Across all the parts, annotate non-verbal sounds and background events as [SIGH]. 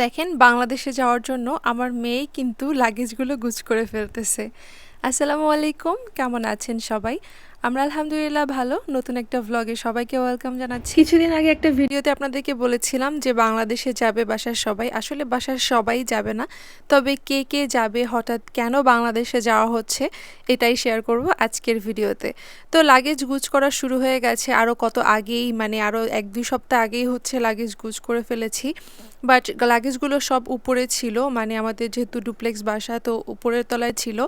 দেখেন, বাংলাদেশে যাওয়ার জন্য আমার মেয়ে কিন্তু লাগেজগুলো গুজ করে ফেলতেছে। আসসালামু আলাইকুম, কেমন আছেন সবাই? আমরা আলহামদুলিল্লাহ ভালো। নতুন একটা ভ্লগে সবাইকে ওয়েলকাম জানাচ্ছি। কিছুদিন আগে একটা ভিডিওতে আপনাদেরকে বলেছিলাম যে বাংলাদেশে যাবে বাসার সবাই। আসলে বাসার সবাই যাবে না। তবে কে কে যাবে হঠাৎ কেন বাংলাদেশে যাওয়া হচ্ছে এটাই শেয়ার করব আজকের ভিডিওতে। তো লাগেজ গুজ করা শুরু হয়ে গেছে। আরও কত আগেই মানে আরও এক দুই সপ্তাহ আগেই হচ্ছে লাগেজ গুজ করে ফেলেছি। বাট লাগেজগুলো সব উপরে ছিল মানে আমাদের যেহেতু ডুপ্লেক্স বাসা তো উপরের তলায় ছিল।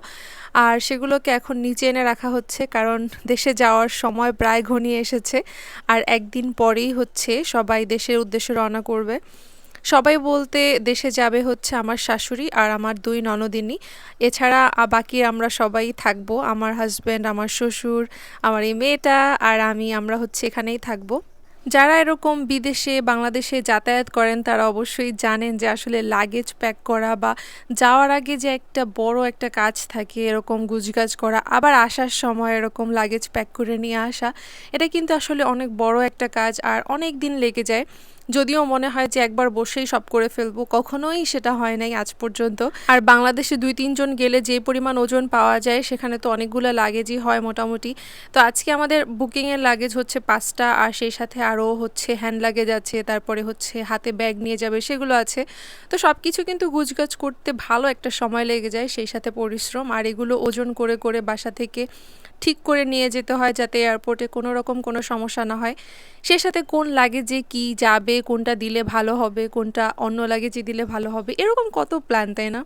আর সেগুলোকে এখন নিচে এনে রাখা হচ্ছে কারণ দেশে যাওয়ার সময় প্রায় ঘনিয়ে এসেছে আর একদিন পরেই হচ্ছে সবাই দেশের উদ্দেশ্যে রওনা করবে। সবাই বলতে দেশে যাবে হচ্ছে আমার শাশুড়ি আর আমার দুই ননদিনী। এছাড়া বাকি আমরা সবাই থাকব। আমার হাজব্যান্ড আমার শ্বশুর, আমার এই মেয়েটা আর আমি আমরা হচ্ছে এখানেই থাকব। যারা এরকম বিদেশে, বাংলাদেশে যাতায়াত করেন, তারা অবশ্যই জানেন যে আসলে লাগেজ প্যাক করা বা যাওয়ার আগে যে একটা বড় একটা কাজ থাকে, এরকম গুজগাজ করা, আবার আসার সময় এরকম লাগেজ প্যাক করে নিয়ে আসা, এটা কিন্তু আসলে অনেক বড় একটা কাজ আর অনেক দিন লেগে যায়। যদিও মনে হয় যে একবার বসেই সব করে ফেলব, কখনোই সেটা হয় নাই আজ পর্যন্ত। আর বাংলাদেশে দুই তিনজন গেলে যে পরিমাণ ওজন পাওয়া যায়, সেখানে তো অনেকগুলো লাগেজই হয় মোটামুটি। তো আজকে আমাদের বুকিংয়ের লাগেজ হচ্ছে পাঁচটা, আর সেই সাথে আরও হচ্ছে হ্যান্ড লাগেজ আছে, তারপরে হচ্ছে হাতে ব্যাগ নিয়ে যাবে, সেগুলো আছে। তো সব কিছু কিন্তু গুজগাছ করতে ভালো একটা সময় লেগে যায়, সেই সাথে পরিশ্রম। আর এগুলো ওজন করে করে বাসা থেকে ঠিক করে নিয়ে যেতে হয়, যাতে এয়ারপোর্টে কোনো রকম কোনো সমস্যা না হয়। সেই সাথে কোন লাগেজে কি যাবে কোনটা দিলে ভালো হবে, কোনটা অন্য লাগেজে দিলে ভালো হবে, এরকম কত প্ল্যান তাই না?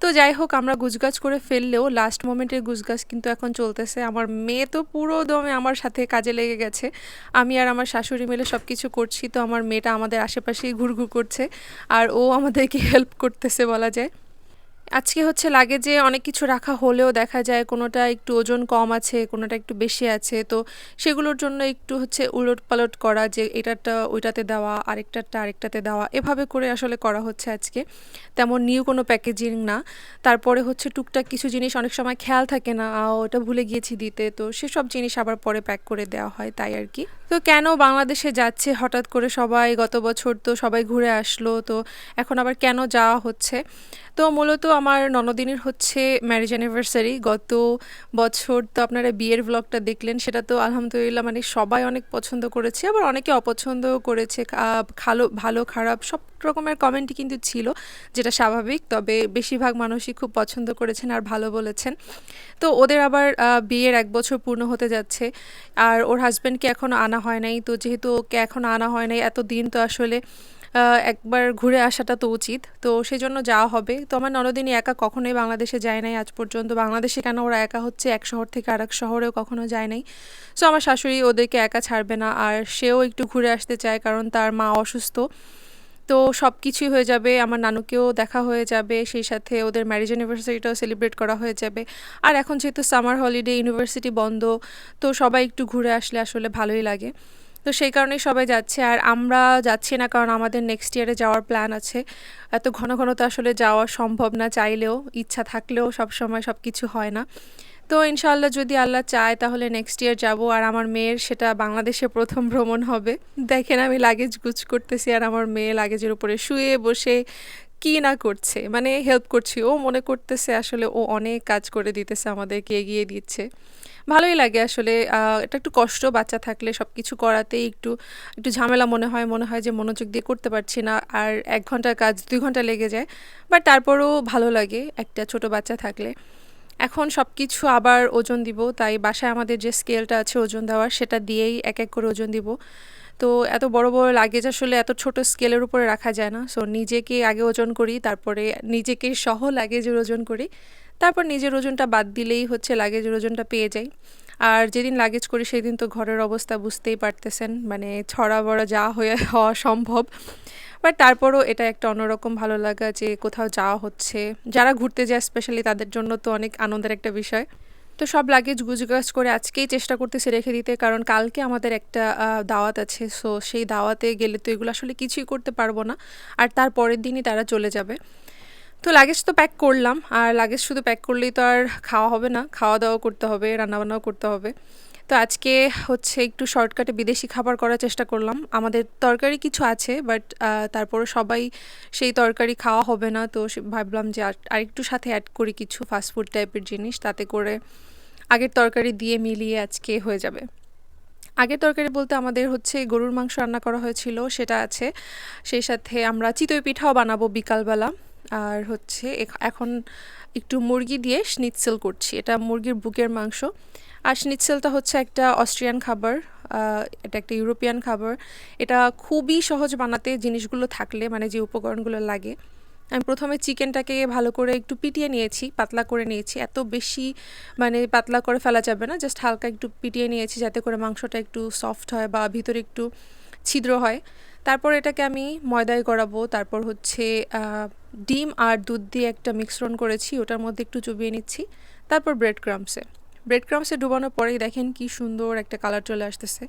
তো যাই হোক, আমরা গুজগাছ করে ফেললেও লাস্ট মোমেন্টের গুজগাছ কিন্তু এখন চলতেছে। আমার মেয়ে তো পুরো দমে আমার সাথে কাজে লেগে গেছে। আমি আর আমার শাশুড়ি মিলে সব কিছু করছি। তো আমার মেয়েটা আমাদের আশেপাশেই ঘুরঘুর করছে। আর ও আমাদেরকে হেল্প করতেছে বলা যায়। আজকে হচ্ছে লাগে যে অনেক কিছু রাখা হলেও দেখা যায় কোনোটা একটু ওজন কম আছে, কোনোটা একটু বেশি আছে। তো সেগুলোর জন্য একটু হচ্ছে উলট পালট করা যে এটাটা ওইটাতে দেওয়া, আরেকটারটা আরেকটাতে দেওয়া, এভাবে করে আসলে করা হচ্ছে আজকে। তেমন নিউ কোনো প্যাকেজিং না। তারপরে হচ্ছে টুকটাক কিছু জিনিস অনেক সময় খেয়াল থাকে না ওটা ভুলে গিয়েছি দিতে। তো সেসব জিনিস আবার পরে প্যাক করে দেওয়া হয়, তাই আর কি। তো কেন বাংলাদেশে যাচ্ছে? হঠাৎ করে সবাই গত বছর তো সবাই ঘুরে আসলো, তো এখন আবার কেন যাওয়া হচ্ছে? তো মূলত আমার ননদিনীর হচ্ছে ম্যারেজ অ্যানিভার্সারি গত বছর তো আপনারা বিয়ের ব্লগটা দেখলেন, সেটা তো আলহামদুলিল্লাহ মানে সবাই অনেক পছন্দ করেছে, আবার অনেকে অপছন্দও করেছে। ভালো ভালো, খারাপ সব রকমের কমেন্টই কিন্তু ছিল, যেটা স্বাভাবিক, তবে বেশিরভাগ মানুষই খুব পছন্দ করেছেন আর ভালো বলেছেন। তো ওদের আবার বিয়ের এক বছর পূর্ণ হতে যাচ্ছে, আর ওর হাজব্যান্ডকে এখনও আনা হয় নাই। তো যেহেতু ওকে এখন আনা হয় নাই এত দিন তো আসলে একবার ঘুরে আসাটা তো উচিত। তো সেই জন্য যাওয়া হবে। তো আমার ননদিনী একা কখনোই বাংলাদেশে যায় নাই আজ পর্যন্ত। বাংলাদেশে কেন ওরা একা হচ্ছে? এক শহর থেকে আরেক শহরেও কখনো যায় নাই। সো আমার শাশুড়ি ওদেরকে একা ছাড়বে না। আর সেও একটু ঘুরে আসতে চায় কারণ তার মা অসুস্থ। তো সব কিছুই হয়ে যাবে, আমার নানুকেও দেখা হয়ে যাবে, সেই সাথে ওদের ম্যারেজ অ্যানিভার্সারিটাও সেলিব্রেট করা হয়ে যাবে। আর এখন যেহেতু সামার হলিডে ইউনিভার্সিটি বন্ধ, তো সবাই একটু ঘুরে আসলে আসলে ভালোই লাগে। তো সেই কারণেই সবাই যাচ্ছে, আর আমরা যাচ্ছি না কারণ আমাদের নেক্সট ইয়ারে যাওয়ার প্ল্যান আছে। এত ঘন ঘন তো আসলে যাওয়া সম্ভব না, চাইলেও, ইচ্ছা থাকলেও সব সময় সব কিছু হয় না। তো ইনশাল্লাহ যদি আল্লাহ চায় তাহলে নেক্সট ইয়ার যাব। আর আমার মেয়ের সেটা বাংলাদেশে প্রথম ভ্রমণ হবে। দেখেন আমি লাগেজ গুছ করতেছি আর আমার মেয়ে লাগেজের উপরে শুয়ে বসে কি না করছে। মানে হেল্প করছি। ও মনে করতেছে আসলে ও অনেক কাজ করে দিতেছে, আমাদেরকে এগিয়ে দিচ্ছে। ভালোই লাগে আসলে। এটা একটু কষ্ট, বাচ্চা থাকলে সব কিছু করাতেই একটু একটু ঝামেলা মনে হয় মনে হয় যে মনোযোগ দিয়ে করতে পারছি না, আর এক ঘণ্টার কাজ দুই ঘণ্টা লেগে যায়। বাট তারপরেও ভালো লাগে একটা ছোট বাচ্চা থাকলে। এখন সব কিছু আবার ওজন দিব, তাই বাসায় আমাদের যে স্কেলটা আছে ওজন দেওয়ার, সেটা দিয়েই এক এক করে ওজন দিব। তো এত বড় বড় লাগেজ আসলে এত ছোট স্কেলের উপরে রাখা যায় না। সো নিজেকে আগে ওজন করি, তারপরে নিজেকে সহ লাগেজের ওজন করি। তারপর নিজের ওজনটা বাদ দিলেই হচ্ছে লাগেজের ওজনটা পেয়ে যাই। আর যেদিন লাগেজ করি, সেদিন তো ঘরের অবস্থা বুঝতেই পারতেছেন মানে ছড়া বড়া যা হয়ে হওয়া সম্ভব। বাট তারপরও এটা একটা অন্যরকম ভালো লাগা যে কোথাও যাওয়া হচ্ছে। যারা ঘুরতে যায় স্পেশালি তাদের জন্য তো অনেক আনন্দের একটা বিষয়। তো সব লাগেজ গুজগাছ করে আজকেই চেষ্টা করতেছি রেখে দিতে, কারণ কালকে আমাদের একটা দাওয়াত আছে। সো সেই দাওয়াতে গেলে তো এগুলো আসলে কিছুই করতে পারব না। আর তার পরের দিনই তারা চলে যাবে। তো লাগেজ তো প্যাক করলাম। আর লাগেজ শুধু প্যাক করলেই তো আর খাওয়া হবে না। খাওয়া দাওয়া করতে হবে, রান্নাবান্নাও করতে হবে। তো আজকে হচ্ছে একটু শর্টকাটে বিদেশি খাবার করার চেষ্টা করলাম। আমাদের তরকারি কিছু আছে বাট তারপরে সবাই সেই তরকারি খাওয়া হবে না। তো ভাবলাম যে আর- আরেকটু সাথে অ্যাড করি কিছু ফাস্টফুড টাইপের জিনিস, তাতে করে আগের তরকারি দিয়ে মিলিয়ে আজকে হয়ে যাবে। আগের তরকারি বলতে আমাদের হচ্ছে গরুর মাংস রান্না করা হয়েছিল, সেটা আছে। সেই সাথে আমরা চিতই পিঠাও বানাবো বিকালবেলা। আর হচ্ছে এখন একটু মুরগি দিয়ে স্নিৎসেল করছি। এটা মুরগির বুকের মাংস। আর স্নিৎসেলটা হচ্ছে একটা অস্ট্রিয়ান খাবার এটা একটা ইউরোপিয়ান খাবার। এটা খুবই সহজ বানাতে জিনিসগুলো থাকলে মানে যে উপকরণগুলো লাগে। আমি প্রথমে চিকেনটাকে ভালো করে একটু পিটিয়ে নিয়েছি, পাতলা করে নিয়েছি। এত বেশি মানে পাতলা করে ফেলা যাবে না জাস্ট হালকা একটু পিটিয়ে নিয়েছি যাতে করে মাংসটা একটু সফট হয় বা ভিতরে একটু ছিদ্র হয়। তারপর এটাকে আমি ময়দায় করাবো তারপর হচ্ছে ডিম আর দুধ দিয়ে একটা মিশ্রণ করেছি, ওটার মধ্যে একটু চুবিয়ে নিচ্ছি। তারপর ব্রেড ক্রামসে ব্রেড ক্রামসে ডুবানোর পরেই দেখেন কি সুন্দর একটা কালার চলে আসতেছে।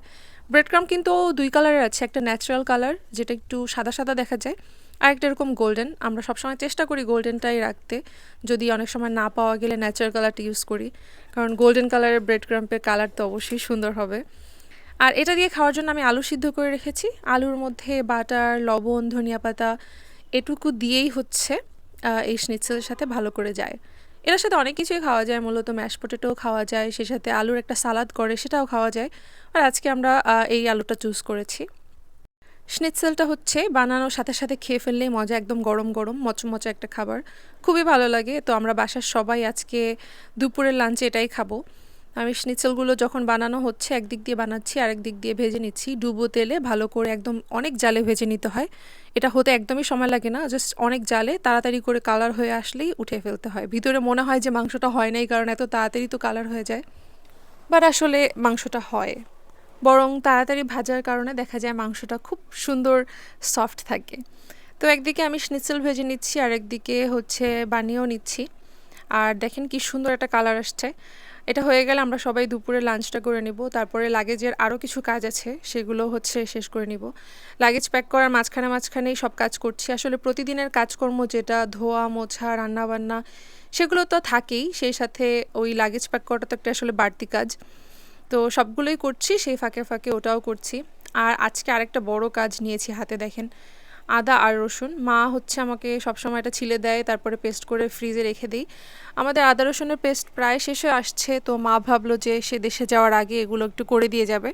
ব্রেড ক্রাম কিন্তু দুই কালারের আছে, একটা ন্যাচারাল কালার যেটা একটু সাদা সাদা দেখা যায়, আর একটা এরকম গোল্ডেন আমরা সবসময় চেষ্টা করি গোল্ডেনটাই রাখতে, যদি অনেক সময় না পাওয়া গেলে ন্যাচারাল কালারটা ইউজ করি। কারণ গোল্ডেন কালারের ব্রেড ক্রাম্পের কালার তো অবশ্যই সুন্দর হবে। আর এটা দিয়ে খাওয়ার জন্য আমি আলু সিদ্ধ করে রেখেছি। আলুর মধ্যে বাটার লবণ, ধনিয়া পাতা এটুকু দিয়েই হচ্ছে এই স্নিৎসেলের সাথে ভালো করে যায়। এটার সাথে অনেক কিছুই খাওয়া যায়, মূলত ম্যাশ পটেটোও খাওয়া যায় সে সাথে আলুর একটা সালাদ করে সেটাও খাওয়া যায়। আর আজকে আমরা এই আলুটা চুজ করেছি। স্নিৎসেলটা হচ্ছে বানানোর সাথে সাথে খেয়ে ফেললেই মজা একদম গরম গরম, মচমচা একটা খাবার। খুবই ভালো লাগে। তো আমরা বাসার সবাই আজকে দুপুরের লাঞ্চে এটাই খাব। আমি স্নিৎসেলগুলো যখন বানানো হচ্ছে, একদিক দিয়ে বানাচ্ছি, আরেক দিক দিয়ে ভেজে নিচ্ছি। ডুবো তেলে ভালো করে একদম অনেক জালে ভেজে নিতে হয়। এটা হতে একদমই সময় লাগে না জাস্ট অনেক জালে তাড়াতাড়ি করে কালার হয়ে আসলেই উঠে ফেলতে হয়। ভিতরে মনে হয় যে মাংসটা হয় নাই, কারণ এত তাড়াতাড়ি তো কালার হয়ে যায়। বাট আসলে মাংসটা হয়। বরং তাড়াতাড়ি ভাজার কারণে দেখা যায় মাংসটা খুব সুন্দর সফট থাকে। তো একদিকে আমি স্নিৎসেল ভেজে নিচ্ছি আর একদিকে হচ্ছে বানিয়েও নিচ্ছি। আর দেখেন কি সুন্দর একটা কালার আসছে। এটা হয়ে গেলে আমরা সবাই দুপুরে লাঞ্চটা করে নিব, তারপরে লাগেজের আরও কিছু কাজ আছে, সেগুলো হচ্ছে শেষ করে নিব। লাগেজ প্যাক করার মাঝখানে মাঝখানেই সব কাজ করছি। আসলে প্রতিদিনের কাজকর্ম যেটা, ধোয়া, মোছা, রান্নাবান্না, সেগুলো তো থাকেই, সেই সাথে ওই লাগেজ প্যাক করাটা তো একটা আসলে বাড়তি কাজ। তো সবগুলোই করছি, সেই ফাঁকে ফাঁকে ওটাও করছি। আর আজকে আরেকটা বড় কাজ নিয়েছি হাতে, দেখেন। আদা আর রসুন। মা হচ্ছে আমাকে সবসময় এটা ছিলে দেয়, তারপরে পেস্ট করে ফ্রিজে রেখে দিই। আমাদের আদা রসুনের পেস্ট প্রায় শেষ আসছে, তো মা ভাবলো যে সে দেশে যাওয়ার আগে এগুলো একটু করে দিয়ে যাবে।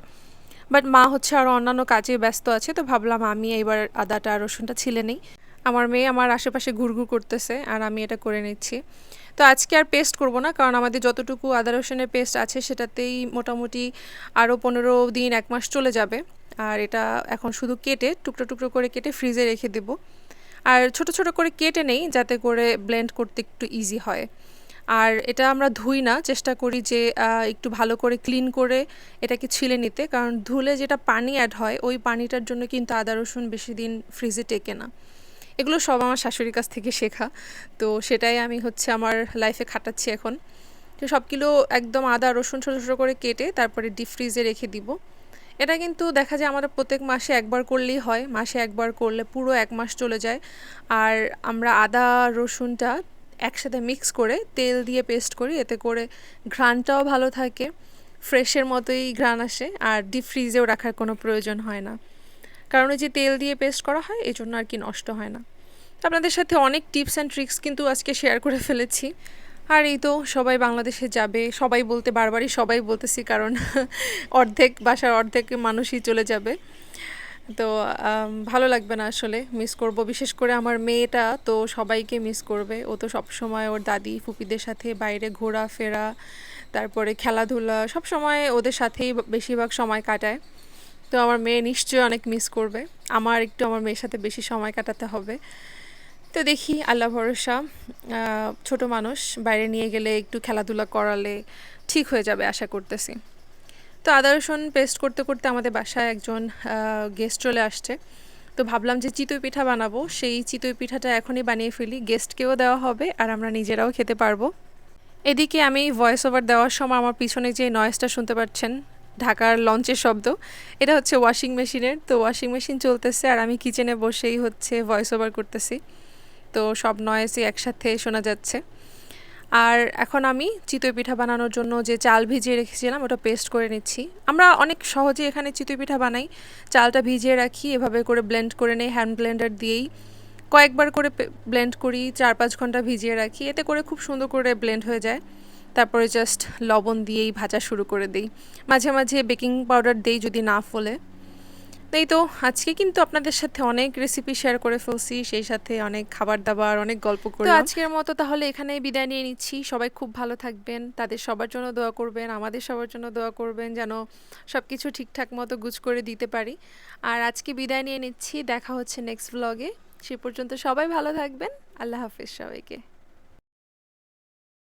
বাট মা হচ্ছে আরও অন্যান্য কাজে ব্যস্ত আছে, তো ভাবলাম আমি এইবার আদাটা আর রসুনটা ছিলে নেই। আমার মেয়ে আমার আশেপাশে ঘুরঘুর করতেছে, আর আমি এটা করে নিচ্ছি। তো আজকে আর পেস্ট করব না, কারণ আমাদের যতটুকু আদা রসুনের পেস্ট আছে সেটাতেই মোটামুটি আরও পনেরো দিন, এক মাস চলে যাবে। আর এটা এখন শুধু কেটে টুকরো টুকরো করে কেটে ফ্রিজে রেখে দেব। আর ছোট ছোট করে কেটে নেই, যাতে করে ব্লেন্ড করতে একটু ইজি হয়। আর এটা আমরা ধুই না, চেষ্টা করি যে একটু ভালো করে ক্লিন করে এটাকে ছিলে নিতে, কারণ ধুলে যেটা পানি অ্যাড হয়, ওই পানিটার জন্য কিন্তু আদা রসুন বেশি দিন ফ্রিজে টেকে না। এগুলো সব আমার শাশুড়ির কাছ থেকে শেখা। তো সেটাই আমি হচ্ছে আমার লাইফে খাটাচ্ছি এখন। তো সব কিলো একদম আদা, রসুন ছোটো ছোটো করে কেটে তারপরে ডিপ ফ্রিজে রেখে দিব। এটা কিন্তু দেখা যায় আমাদের প্রত্যেক মাসে একবার করলেই হয়। মাসে একবার করলে পুরো এক মাস চলে যায়। আর আমরা আদা, রসুনটা একসাথে মিক্স করে তেল দিয়ে পেস্ট করি। এতে করে ঘ্রাণটাও ভালো থাকে। ফ্রেশের মতোই ঘ্রাণ আসে। আর ডিপ ফ্রিজেও রাখার কোনো প্রয়োজন হয় না। কারণ ওই যে তেল দিয়ে পেস্ট করা হয় এই জন্য আর কি নষ্ট হয় না। আপনাদের সাথে অনেক টিপস অ্যান্ড ট্রিক্স কিন্তু আজকে শেয়ার করে ফেলেছি। আর এই তো সবাই বাংলাদেশে যাবে, সবাই বলতে, বারবারই সবাই বলতেছি কারণ [LAUGHS] অর্ধেক বাসার অর্ধেক মানুষই চলে যাবে। তো ভালো লাগবে না আসলে মিস করব। বিশেষ করে আমার মেয়েটা তো সবাইকে মিস করবে। ও তো সব সময় ওর দাদি ফুপিদের সাথে বাইরে ঘোরা ফেরা তারপরে খেলাধুলা সব সময় ওদের সাথেই বেশিরভাগ সময় কাটায়। তো আমার মেয়ে নিশ্চয়ই অনেক মিস করবে। আমার একটু আমার মেয়ের সাথে বেশি সময় কাটাতে হবে। তো দেখি, আল্লাহ ভরসা ছোট মানুষ, বাইরে নিয়ে গেলে একটু খেলাধুলা করালে ঠিক হয়ে যাবে আশা করতেছি। তো আদা রসুন পেস্ট করতে করতে আমাদের বাসায় একজন গেস্ট চলে আসছে। তো ভাবলাম যে চিতই পিঠা বানাবো। সেই চিতই পিঠাটা এখনই বানিয়ে ফেলি। গেস্টকেও দেওয়া হবে আর আমরা নিজেরাও খেতে পারব। এদিকে আমি ভয়েস ওভার দেওয়ার সময় আমার পিছনে যে নয়েজটা শুনতে পাচ্ছেন, ঢাকার লঞ্চের শব্দ, এটা হচ্ছে ওয়াশিং মেশিনের তো ওয়াশিং মেশিন চলতেছে আর আমি কিচেনে বসেই হচ্ছে ভয়েস ওভার করতেছি। তো সব নয়েজই একসাথে শোনা যাচ্ছে। আর এখন আমি চিতই পিঠা বানানোর জন্য যে চাল ভিজিয়ে রেখেছিলাম, ওটা পেস্ট করে নিচ্ছি। আমরা অনেক সহজে এখানে চিতই পিঠা বানাই। চালটা ভিজিয়ে রাখি, এভাবে করে ব্লেন্ড করে নেই হ্যান্ড ব্লেন্ডার দিয়েই। কয়েকবার করে ব্লেন্ড করি চার পাঁচ ঘণ্টা ভিজিয়ে রাখি। এতে করে খুব সুন্দর করে ব্লেন্ড হয়ে যায়। তারপরে জাস্ট লবণ দিয়েই ভাজা শুরু করে দিই। মাঝে মাঝে বেকিং পাউডার দিই যদি না ফোলে। এই তো আজকে কিন্তু আপনাদের সাথে অনেক রেসিপি শেয়ার করে ফেলছি সেই সাথে অনেক খাবার দাবার অনেক গল্প করে আজকের মতো তাহলে এখানেই বিদায় নিয়ে নিচ্ছি। সবাই খুব ভালো থাকবেন তাদের সবার জন্য দোয়া করবেন আমাদের সবার জন্য দোয়া করবেন যেন সব কিছু ঠিকঠাক মতো গুছ করে দিতে পারি। আর আজকে বিদায় নিয়ে নিচ্ছি দেখা হচ্ছে নেক্সট ব্লগে সে পর্যন্ত সবাই ভালো থাকবেন আল্লাহ হাফিজ সবাইকে।